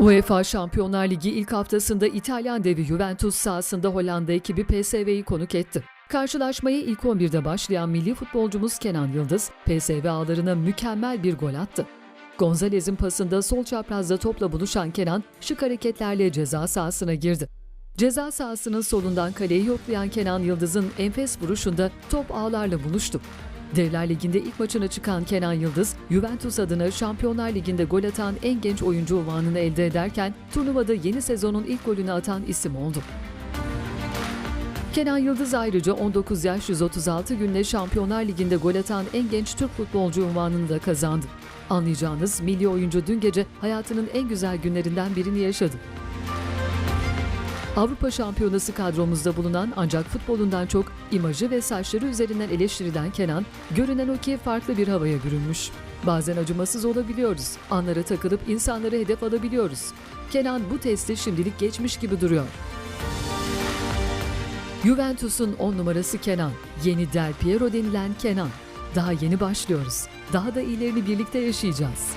UEFA Şampiyonlar Ligi ilk haftasında İtalyan devi Juventus sahasında Hollanda ekibi PSV'yi konuk etti. Karşılaşmaya ilk 11'de başlayan milli futbolcumuz Kenan Yıldız, PSV ağlarına mükemmel bir gol attı. Gonzalez'in pasında sol çaprazda topla buluşan Kenan şık hareketlerle ceza sahasına girdi. Ceza sahasının solundan kaleyi yoklayan Kenan Yıldız'ın enfes vuruşunda top ağlarla buluştu. Devler Ligi'nde ilk maçına çıkan Kenan Yıldız, Juventus adına Şampiyonlar Ligi'nde gol atan en genç oyuncu unvanını elde ederken turnuvada yeni sezonun ilk golünü atan isim oldu. Kenan Yıldız ayrıca 19 yaş 136 günde Şampiyonlar Ligi'nde gol atan en genç Türk futbolcu unvanını da kazandı. Anlayacağınız milli oyuncu dün gece hayatının en güzel günlerinden birini yaşadı. Avrupa Şampiyonası kadromuzda bulunan ancak futbolundan çok imajı ve saçları üzerinden eleştirilen Kenan, görünen o ki farklı bir havaya bürünmüş. Bazen acımasız olabiliyoruz, anlara takılıp insanları hedef alabiliyoruz. Kenan bu testi şimdilik geçmiş gibi duruyor. Juventus'un 10 numarası Kenan, yeni Del Piero denilen Kenan. Daha yeni başlıyoruz. Daha da iyilerini birlikte yaşayacağız.